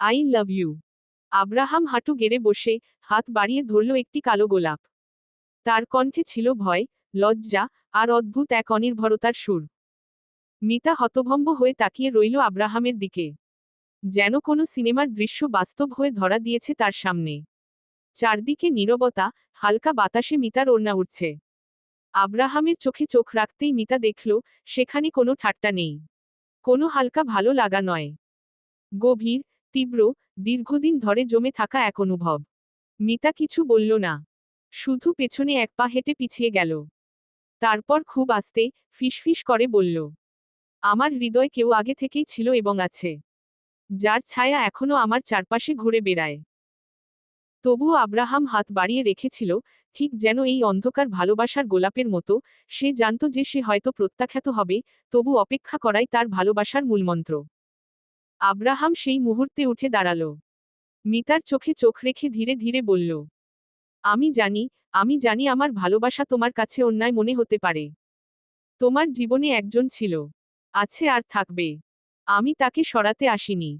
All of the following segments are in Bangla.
I love you. আব্রাহাম হাঁটু গেড়ে বসে, হাত বাড়িয়ে ধরল একটি কালো গোলাপ। তার কণ্ঠে ছিল ভয়, লজ্জা, আর অদ্ভুত এক অনির্ভরতার সুর। মিতা হতভম্ব হয়ে তাকিয়ে রইল আব্রাহামের দিকে। যেন কোনো সিনেমার দৃশ্য বাস্তব হয়ে ধরা দিয়েছে তার সামনে। চারদিকে নীরবতা, হালকা বাতাসে মিতার ওড়না উঠছে আব্রাহামের চোখে চোখ রাখতেই মিতা দেখল, সেখানে কোনো ঠাট্টা নেই। কোনো হালকা ভালো লাগা নয়। গভীর তীব্র, দীর্ঘদিন ধরে জমে থাকা এক অনুভব। মিতা কিছু বলল না। শুধু পেছনে এক পা হেঁটে পিছিয়ে গেল। তারপর খুব আস্তে ফিসফিস করে বলল, আমার হৃদয় কেউ আগে থেকেই ছিল এবং আছে। যার ছায়া এখনও আমার চারপাশে ঘুরে বেড়ায়। তবুও আব্রাহাম হাত বাড়িয়ে রেখেছিল, ঠিক যেন এই অন্ধকার ভালোবাসার গোলাপের মতো। সে জানত যে সে হয়তো প্রত্যাখ্যাত হবে, তবু অপেক্ষা করাই তার ভালোবাসার মূলমন্ত্র। আব্রাহাম সেই মুহূর্তে উঠে দাঁড়াল। মিতার চোখে চোখ রেখে ধীরে ধীরে বলল, আমি জানি আমি জানি আমার ভালোবাসা তোমার কাছে অন্যায় মনে হতে পারে। তোমার জীবনে একজন ছিল, আছে আর থাকবে। আমি তাকে সরাতে আসিনি।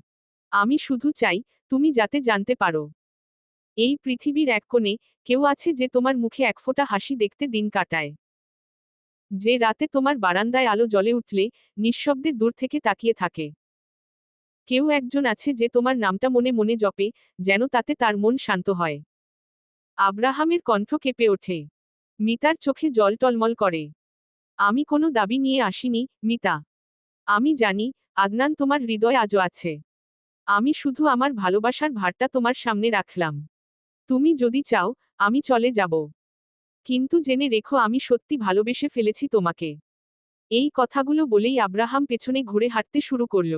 আমি শুধু চাই তুমি যাতে জানতে পারো। এই পৃথিবীর এক কোণে কেউ আছে যে তোমার মুখে একফোঁটা হাসি দেখতে দিন কাটায়। যে রাতে তোমার বারান্দায় আলো জ্বলে উঠলে নিঃশব্দে দূর থেকে তাকিয়ে থাকে। কেউ একজন আছে যে তোমার নামটা মনে মনে জপে, যেন তাতে তার মন শান্ত হয়। আব্রাহামের কণ্ঠ কেঁপে ওঠে। মিতার চোখে জল টলমল করে। আমি কোনো দাবি নিয়ে আসিনি, মিতা। আমি জানি, আদনান তোমার হৃদয় আজও আছে। আমি শুধু আমার ভালোবাসার ভারটা তোমার সামনে রাখলাম। তুমি যদি চাও, আমি চলে যাব। কিন্তু জেনে রেখো আমি সত্যি ভালোবেসে ফেলেছি তোমাকে। এই কথাগুলো বলেই আব্রাহাম পেছনে ঘুরে হাঁটতে শুরু করল।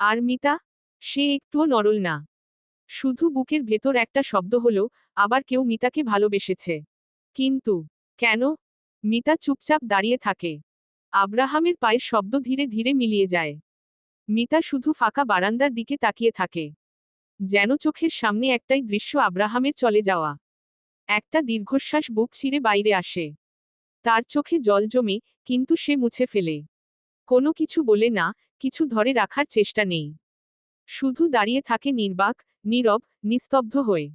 আর মিতা? সে একটুও নরল না। শুধু বুকের ভেতর একটা শব্দ হলো, আবার কেউ মিতাকে ভালোবেসেছে। কিন্তু, কেন? মিতা চুপচাপ দাঁড়িয়ে থাকে। আব্রাহামের পায়ের শব্দ ধীরে ধীরে মিলিয়ে যায়। মিতা শুধু ফাঁকা বারান্দার দিকে তাকিয়ে থাকে। যেন চোখের সামনে একটাই দৃশ্য আব্রাহামের চলে যাওয়া। একটা দীর্ঘশ্বাস বুক চিরে বাইরে আসে। তার চোখে জল জমে, কিন্তু সে মুছে ফেলে। কোনো কিছু বলে না কিছু ধরে রাখার চেষ্টা নেই। শুধু দাঁড়িয়ে থাকে নির্বাক, নীরব, নিস্তব্ধ হয়ে।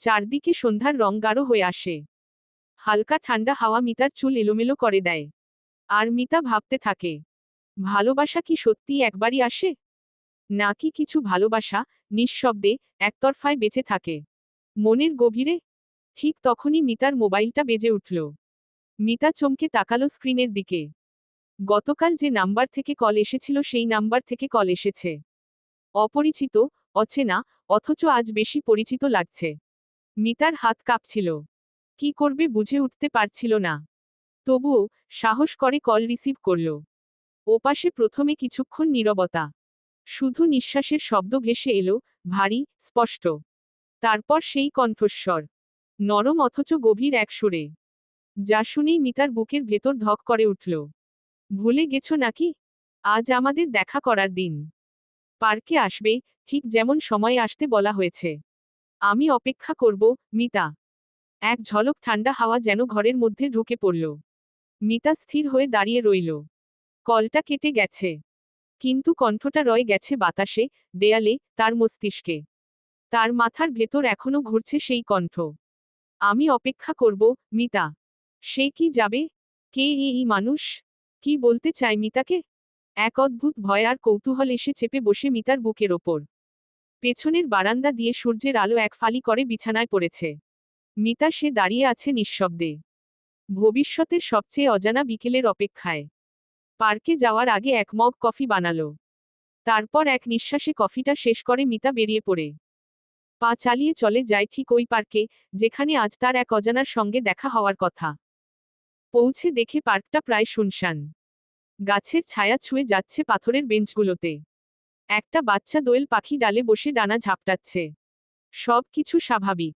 চারদিকে সন্ধ্যার রং গাঢ় হয়ে আসে। হালকা ঠান্ডা হাওয়া মিতার চুল এলোমেলো করে দেয়। আর মিতা ভাবতে থাকে, ভালোবাসা কি সত্যি একবারই আসে? নাকি কিছু ভালোবাসা, নিঃশব্দে, একতরফায় বেঁচে থাকে। মনের গভীরে, ঠিক তখনই মিতার মোবাইলটা বেজে উঠল। মিতা চমকে তাকালো স্ক্রিনের দিকে। গতকাল যে নাম্বার থেকে কল এসেছিল সেই নাম্বার থেকে কল এসেছে। অপরিচিত, অচেনা, অথচ আজ বেশি পরিচিত লাগছে। মিতার হাত কাঁপছিল। কি করবে বুঝে উঠতে পারছিল না। তবুও সাহস করে কল রিসিভ করল। ওপাশে প্রথমে কিছুক্ষণ নীরবতা। শুধু নিঃশ্বাসের শব্দ ভেসে এলো, ভারী, স্পষ্ট। তারপর সেই কণ্ঠস্বর। নরম অথচ গভীর এক সুরে। যা শুনেই মিতার বুকের ভেতর ধক করে উঠল। ভুলে গেছো নাকি? আজ আমাদের দেখা করার দিন। পার্কে আসবে, ঠিক যেমন সময় আসতে বলা হয়েছে। আমি অপেক্ষা করব, মিতা। এক ঝলক ঠান্ডা হাওয়া যেন ঘরের মধ্যে ঢুকে পড়ল। মিতা স্থির হয়ে দাঁড়িয়ে রইল। কলটা কেটে গেছে। কিন্তু কণ্ঠটা রয়ে গেছে বাতাসে, দেয়ালে, তার মস্তিষ্কে। তার মাথার ভেতর এখনও ঘুরছে সেই কণ্ঠ। আমি অপেক্ষা করব, মিতা। সে কি যাবে? কে এই মানুষ? কি বলতে চায় মিতাকে? এক অদ্ভুত ভয় আর কৌতূহল এসে চেপে বসে মিতার বুকের ওপর। পেছনের বারান্দা দিয়ে সূর্যের আলো এক ফালি করে বিছানায় পড়েছে। মিতা সে দাঁড়িয়ে আছে নিঃশব্দে। ভবিষ্যতের সবচেয়ে অজানা বিকেলের অপেক্ষায়। পার্কে যাওয়ার আগে এক মগ কফি বানালো। তারপর এক নিঃশ্বাসে কফিটা শেষ করে মিতা বেরিয়ে পড়ে। পা চালিয়ে চলে যায় ঠিক ওই পার্কে, যেখানে আজ তার এক অজানার সঙ্গে দেখা হওয়ার কথা। পৌঁছে দেখে পার্কটা প্রায় শুনশান। গাছের ছায়া ছুঁয়ে যাচ্ছে পাথরের বেঞ্চগুলোতে। একটা বাচ্চা দোয়েল পাখি ডালে বসে ডানা ঝাপটাচ্ছে। সব কিছু স্বাভাবিক।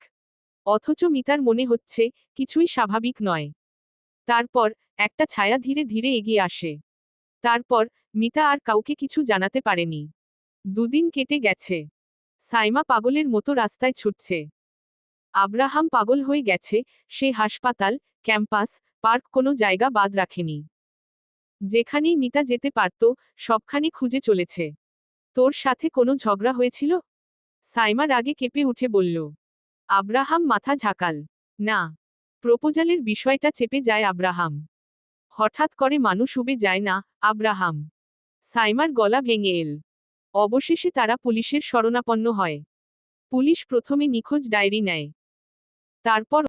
অথচ মিতার মনে হচ্ছে, কিছুই স্বাভাবিক নয়। তারপর একটা ছায়া ধীরে ধীরে এগিয়ে আসে। তারপর মিতা আর কাউকে কিছু জানাতে পারেনি। দুদিন কেটে গেছে। সাইমা পাগলের মতো রাস্তায় ছুটছে। আব্রাহাম পাগল হয়ে গেছে, সে হাসপাতাল, ক্যাম্পাস, পার্ক কোনো জায়গা বাদ রাখেনি। যেখানেই মিতা যেতে পারত, সবখানে খুঁজে চলেছে। তোর সাথে কোনো ঝগড়া হয়েছিল? সাইমা রাগে কেঁপে উঠে বলল, আব্রাহাম মাথা ঝাঁকাল। না। প্রপোজালের বিষয়টা চেপে যায় আব্রাহাম। হঠাৎ করে মানুষ উবে যায় না, আব্রাহাম। সাইমার গলা ভেঙে এল। অবশেষে তারা পুলিশের শরণাপন্ন হয়। পুলিশ প্রথমে নিখোঁজ ডায়েরি নেয়। তারপর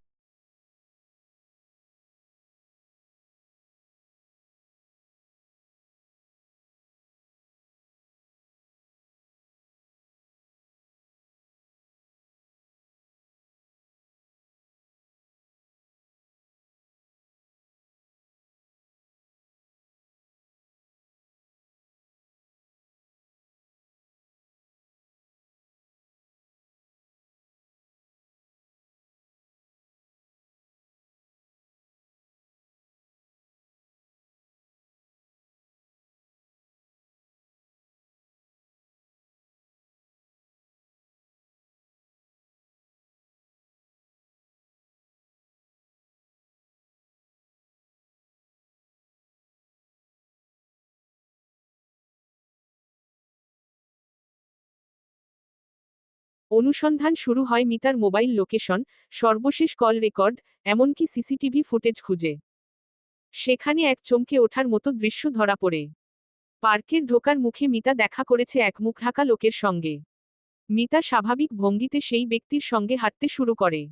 অনুসন্ধান শুরু হয় মিতার মোবাইল লোকেশন, সর্বশেষ কল রেকর্ড, এমনকি সিসিটিভি ফুটেজ খুঁজে। সেখানে এক চমকে ওঠার মতো দৃশ্য ধরা পড়ে। পার্কের ঢোকার মুখে মিতা দেখা করেছে এক মুখ ঢাকা লোকের সঙ্গে। মিতা স্বাভাবিক ভঙ্গিতে সেই ব্যক্তির সঙ্গে হাঁটতে শুরু করে।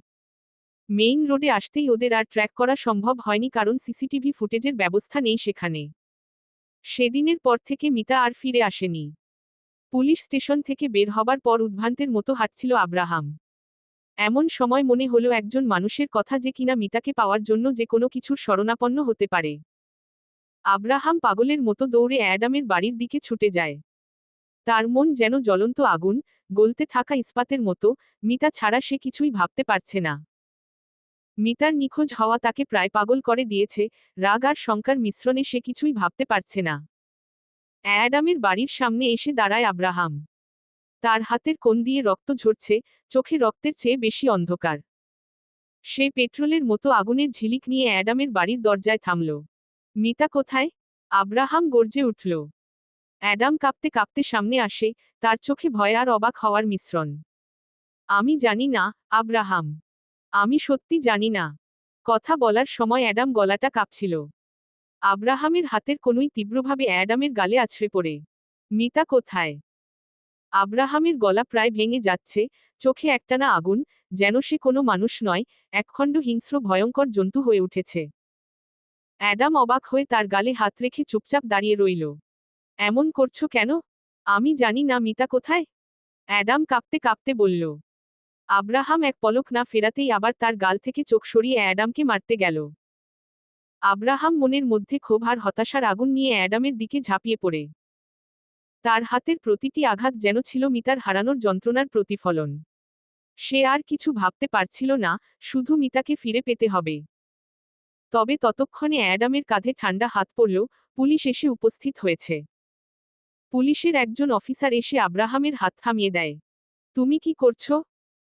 মেইন রোডে আসতেই ওদের আর ট্র্যাক করা সম্ভব হয়নি কারণ সিসিটিভি ফুটেজের ব্যবস্থা নেই সেখানে। সেদিনের পর থেকে মিতা আর ফিরে আসেনি। পুলিশ স্টেশন থেকে বের হবার পর উদ্ভ্রান্তের মতো হাঁটছিল আব্রাহাম। এমন সময় মনে হলো একজন মানুষের কথা যে কিনা মিতাকে পাওয়ার জন্য যে কোনো কিছুর শরণাপন্ন হতে পারে। আব্রাহাম পাগলের মতো দৌড়ে অ্যাডামের বাড়ির দিকে ছুটে যায়। তার মন যেন জ্বলন্ত আগুন, গলতে থাকা ইস্পাতের মতো, মিতা ছাড়া সে কিছুই ভাবতে পারছে না। মিতার নিখোঁজ হওয়া তাকে প্রায় পাগল করে দিয়েছে, রাগ আর শঙ্কার মিশ্রণে সে কিছুই ভাবতে পারছে না। অ্যাডামের বাড়ির সামনে এসে দাঁড়ায় আব্রাহাম। তার হাতের কোণ দিয়ে রক্ত ঝরছে, চোখে রক্তের চেয়ে বেশি অন্ধকার। সে পেট্রোলের মতো আগুনের ঝিলিক নিয়ে অ্যাডামের বাড়ির দরজায় থামল। মিতা কোথায়? আব্রাহাম গর্জে উঠল। অ্যাডাম কাঁপতে কাঁপতে সামনে আসে, তার চোখে ভয় আর অবাক হওয়ার মিশ্রণ। আমি জানি না, আব্রাহাম। আমি সত্যি জানি না। কথা বলার সময় অ্যাডাম গলাটা কাঁপছিল। আব্রাহামের হাতের কোনোই তীব্রভাবে অ্যাডামের গালে আছড়ে পড়ে। মিতা কোথায়? আব্রাহামের গলা প্রায় ভেঙে যাচ্ছে, চোখে একটানা আগুন, যেন সে কোনো মানুষ নয়, একখণ্ড হিংস্র ভয়ঙ্কর জন্তু হয়ে উঠেছে। অ্যাডাম অবাক হয়ে তার গালে হাত রেখে চুপচাপ দাঁড়িয়ে রইল। এমন করছ কেন? আমি জানি না মিতা কোথায়। অ্যাডাম কাঁপতে কাঁপতে বলল। আব্রাহাম এক পলক না ফেরাতেই আবার তার গাল থেকে চোখ সরিয়ে অ্যাডামকে মারতে গেল। আব্রাহাম মনের মধ্যে ক্ষোভ আর হতাশার আগুন নিয়ে অ্যাডামের দিকে ঝাঁপিয়ে পড়ে। তার হাতের প্রতিটি আঘাত যেন ছিল মিতার হারানোর যন্ত্রণার প্রতিফলন। সে আর কিছু ভাবতে পারছিল না, শুধু মিতাকে ফিরে পেতে হবে। তবে ততক্ষণে অ্যাডামের কাঁধে ঠান্ডা হাত পড়ল পুলিশ এসে উপস্থিত হয়েছে। পুলিশের একজন অফিসার এসে আব্রাহামের হাত থামিয়ে দেয়। তুমি কি করছ?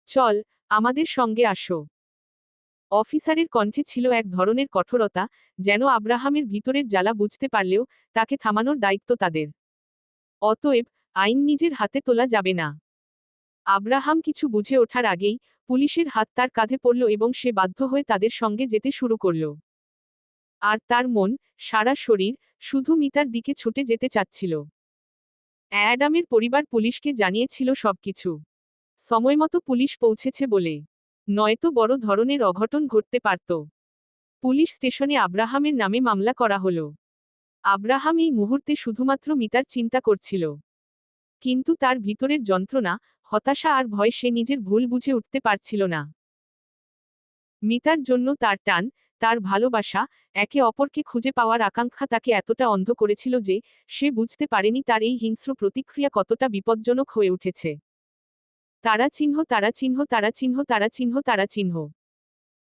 চল, আমাদের সঙ্গে আসো। অফিসারের কণ্ঠে ছিল এক ধরনের কঠোরতা, যেন আব্রাহামের ভিতরের জ্বালা বুঝতে পারলেও তাকে থামানোর দায়িত্ব তাদের। অতএব, আইন নিজের হাতে তোলা যাবে না। আব্রাহাম কিছু বুঝে ওঠার আগেই পুলিশের হাত তার কাঁধে পড়ল এবং সে বাধ্য হয়ে তাদের সঙ্গে যেতে শুরু করল। আর তার মন, সারা শরীর, শুধু মিতার দিকে ছুটে যেতে চাচ্ছিল। অ্যাডামের পরিবার পুলিশকে জানিয়েছিল সবকিছু। সময়মতো পুলিশ পৌঁছেছে বলে নয়তো বড় ধরনের অঘটন ঘটতে পারত। পুলিশ স্টেশনে আব্রাহামের নামে মামলা করা হল। আব্রাহাম এই মুহূর্তে শুধুমাত্র মিতার চিন্তা করছিল। কিন্তু তার ভিতরের যন্ত্রণা, হতাশা আর ভয় সে নিজের ভুল বুঝে উঠতে পারছিল না। মিতার জন্য তার টান, তার ভালোবাসা, একে অপরকে খুঁজে পাওয়ার আকাঙ্ক্ষা তাকে এতটা অন্ধ করেছিল যে, সে বুঝতে পারেনি তার এই হিংস্র প্রতিক্রিয়া কতটা বিপজ্জনক হয়ে উঠেছে। তারা চিহ্ন তারা চিহ্ন তারা চিহ্ন তারা চিহ্ন তারা চিহ্ন।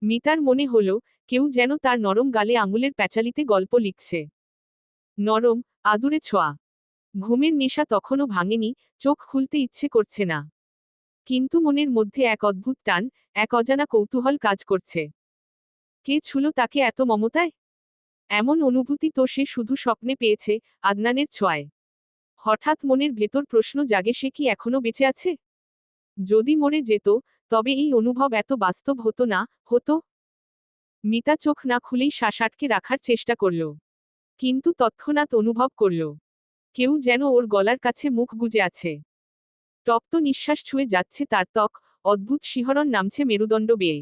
মিতার মনে হল, কেউ যেন তার নরম গালে আঙুলের প্যাচালিতে গল্প লিখছে। নরম, আদুরে ছোঁয়া। ঘুমের নেশা তখনও ভাঙেনি, চোখ খুলতে ইচ্ছে করছে না। কিন্তু মনের মধ্যে এক অদ্ভুত টান, এক অজানা কৌতূহল কাজ করছে। কে ছুল তাকে এত মমতায়? এমন অনুভূতি তো সে শুধু স্বপ্নে পেয়েছে, আদনানের ছোঁয়ায়। হঠাৎ মনের ভেতর প্রশ্ন জাগে, সে কি এখনও বেঁচে আছে? যদি মরে যেত, তবে এই অনুভব এত বাস্তব হতো না, হতো? মিতা চোখ না খুলেই শ্বাস আটকে রাখার চেষ্টা করল। কিন্তু তৎক্ষণাৎ অনুভব করল। কেউ যেন ওর গলার কাছে মুখ গুজে আছে। তপ্ত নিঃশ্বাস ছুঁয়ে যাচ্ছে তার ত্বক, অদ্ভুত শিহরণ নামছে মেরুদণ্ড বেয়ে।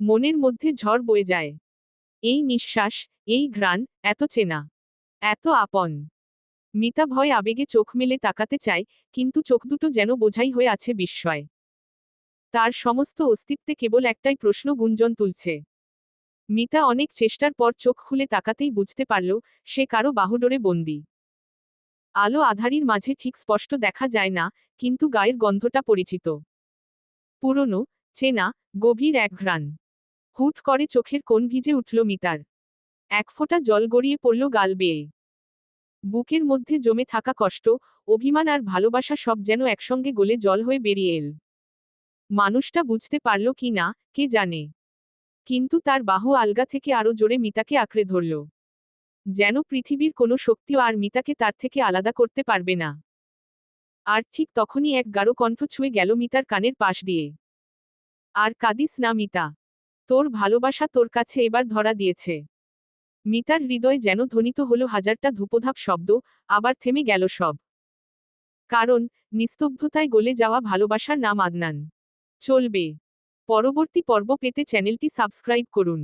মনের মধ্যে ঝড় বয়ে যায়। এই নিঃশ্বাস, এই ঘ্রাণ, এত চেনা, এত আপন। মিতা ভয় আবেগে চোখ মেলে তাকাতে চায়, কিন্তু চোখ দুটো যেন বোঝাই হয়ে আছে বিস্ময়। তার সমস্ত অস্তিত্বে কেবল একটাই প্রশ্ন গুঞ্জন তুলছে। মিতা অনেক চেষ্টার পর চোখ খুলে তাকাতেই বুঝতে পারল, সে কারও বাহুডোরে বন্দি। আলো আধারির মাঝে ঠিক স্পষ্ট দেখা যায় না, কিন্তু গায়ের গন্ধটা পরিচিত। পুরনো, চেনা, গভীর এক ঘ্রাণ। হুট করে চোখের কোণ ভিজে উঠল মিতার। এক ফোঁটা জল গড়িয়ে পড়ল গাল বেয়ে। বুকের মধ্যে জমে থাকা কষ্ট, অভিমান আর ভালোবাসা সব যেন একসঙ্গে গলে জল হয়ে বেরিয়ে এল। মানুষটা বুঝতে পারল কি না, কে জানে। কিন্তু তার বাহু আলগা থেকে আরও জোরে মিতাকে আঁকড়ে ধরল। যেন পৃথিবীর কোনো শক্তিও আর মিতাকে তার থেকে আলাদা করতে পারবে না। আর ঠিক তখনই এক গাঢ় কণ্ঠ ছুঁয়ে গেল মিতার কানের পাশ দিয়ে। আর কাদিস না মিতা। তোর ভালোবাসা তোর কাছে এবার ধরা দিয়েছে। মিতার হৃদয় যেন ধ্বনিত হল হাজারটা ধূপধাপ শব্দ, আবার থেমে গেল সব। কারণ, নিস্তব্ধতায় গলে যাওয়া ভালোবাসার নাম আদনান। চলবে। পরবর্তী পর্ব পেতে চ্যানেলটি সাবস্ক্রাইব করুন।